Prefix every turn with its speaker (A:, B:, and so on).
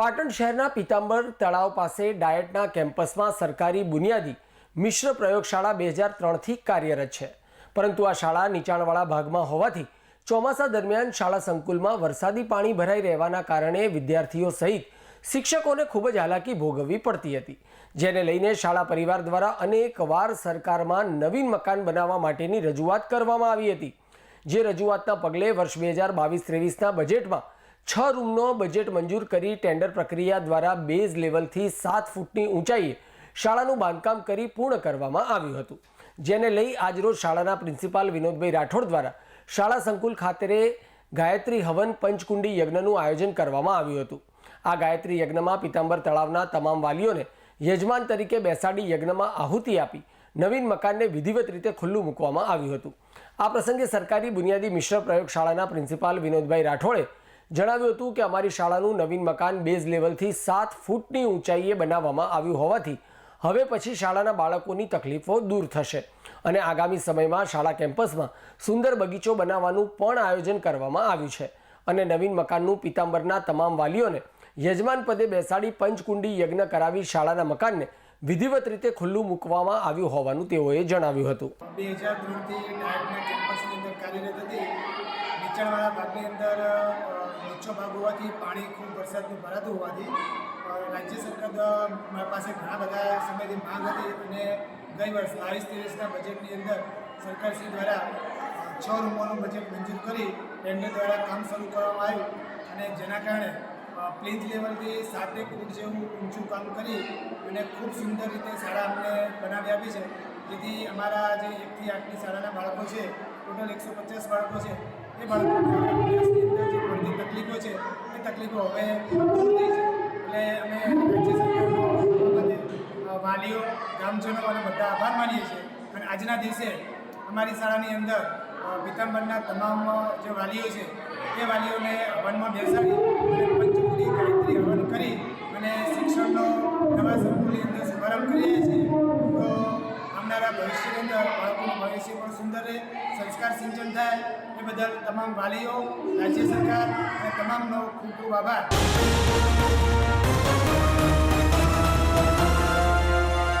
A: પાટણ શહેરના પીતાંબર તળાવ પાસે ડાયટના કેમ્પસમાં સરકારી બુનિયાદી મિશ્ર પ્રયોગશાળા બે હજાર ત્રણથી કાર્યરત છે. પરંતુ આ શાળા નીચાણવાળા ભાગમાં હોવાથી ચોમાસા દરમિયાન શાળા સંકુલમાં વરસાદી પાણી ભરાઈ રહેવાના કારણે વિદ્યાર્થીઓ સહિત શિક્ષકોને ખૂબ જ હાલાકી ભોગવવી પડતી હતી. જેને લઈને શાળા પરિવાર દ્વારા અનેકવાર સરકારમાં નવીન મકાન બનાવવા માટેની રજૂઆત કરવામાં આવી હતી. જે રજૂઆતના પગલે વર્ષ બે હજાર બાવીસ ત્રેવીસના બજેટમાં છ રૂમનો બજેટ મંજૂર કરી ટેન્ડર પ્રક્રિયા દ્વારા બેઝ લેવલથી સાત ફૂટની ઊંચાઈએ શાળાનું બાંધકામ કરી પૂર્ણ કરવામાં આવ્યું હતું. જેને લઈ આજરોજ શાળાના પ્રિન્સિપાલ વિનોદભાઈ રાઠોડ દ્વારા શાળા સંકુલ ખાતે ગાયત્રી હવન પંચકુંડી યજ્ઞનું આયોજન કરવામાં આવ્યું હતું. આ ગાયત્રી યજ્ઞમાં પિતાંબર તળાવના તમામ વાલીઓને યજમાન તરીકે બેસાડી યજ્ઞમાં આહુતિ આપી નવીન મકાનને વિધિવત રીતે ખુલ્લું મૂકવામાં આવ્યું હતું. આ પ્રસંગે સરકારી બુનિયાદી મિશ્ર પ્રયોગશાળાના પ્રિન્સિપાલ વિનોદભાઈ રાઠોડે જણાવ્યું હતું કે અમારી શાળાનું નવીન મકાન બેઝ લેવલથી સાત ફૂટની ઊંચાઈએ બનાવવામાં આવ્યું હોવાથી હવે પછી શાળાના બાળકોની તકલીફો દૂર થશે. અને આગામી સમયમાં શાળા કેમ્પસમાં સુંદર બગીચો બનાવવાનું પણ આયોજન કરવામાં આવ્યું છે. અને નવીન મકાનનું પિતાંબરના તમામ વાલીઓને યજમાન પદે બેસાડી પંચકુંડી યજ્ઞ કરાવી શાળાના મકાનને વિધિવત રીતે ખુલ્લું મૂકવામાં આવ્યું હોવાનું તેઓએ જણાવ્યું હતું.
B: બે હજાર ત્રણથી ડાયટના કેમ્પસની અંદર કાર્યરત હતી. નીચાણવાળા ભાગની અંદર નીચો ભાગ હોવાથી પાણી ખૂબ વરસાદનું ભરાતું હોવાથી રાજ્ય સરકાર પાસે ઘણા બધા સમયથી માંગ હતી અને ગઈ વર્ષ બાવીસ ત્રેવીસના બજેટની અંદર સરકારશ્રી દ્વારા છ રૂમોનું બજેટ મંજૂર કરી ટેન્ડર દ્વારા કામ શરૂ કરવામાં આવ્યું. અને જેના કારણે અ, પ્લીન્થ લેવલથી સાતેક ફૂટ જેવું ઊંચું કામ કરી અને ખૂબ સુંદર રીતે શાળા અમને બનાવી આપી છે. જેથી અમારા જે એકથી આઠની શાળાના બાળકો છે ટોટલ એકસો પચાસ બાળકો છે એ અભ્યાસની જે તકલીફો છે એ તકલીફો હવે દૂર થઈ છે. એટલે અમે વાલીઓ ગ્રામજનો અને બધા આભાર માનીએ છીએ. અને આજના દિવસે અમારી શાળાની અંદર પિતાંબરના તમામ જે વાલીઓ છે, એ વાલીઓને હવનમાં બેસાડી અને પંચમુખી ગાયત્રી હવન કરી અને શિક્ષણનો નવા સંકુલની અંદર શુભારંભ કરીએ છીએ. તો આવનારા ભવિષ્યની અંદર બાળકોનું ભવિષ્ય પણ સુંદર રહે, સંસ્કાર સિંચન થાય. એ બદલ તમામ વાલીઓ, રાજ્ય સરકાર અને તમામનો ખૂબ ખૂબ આભાર.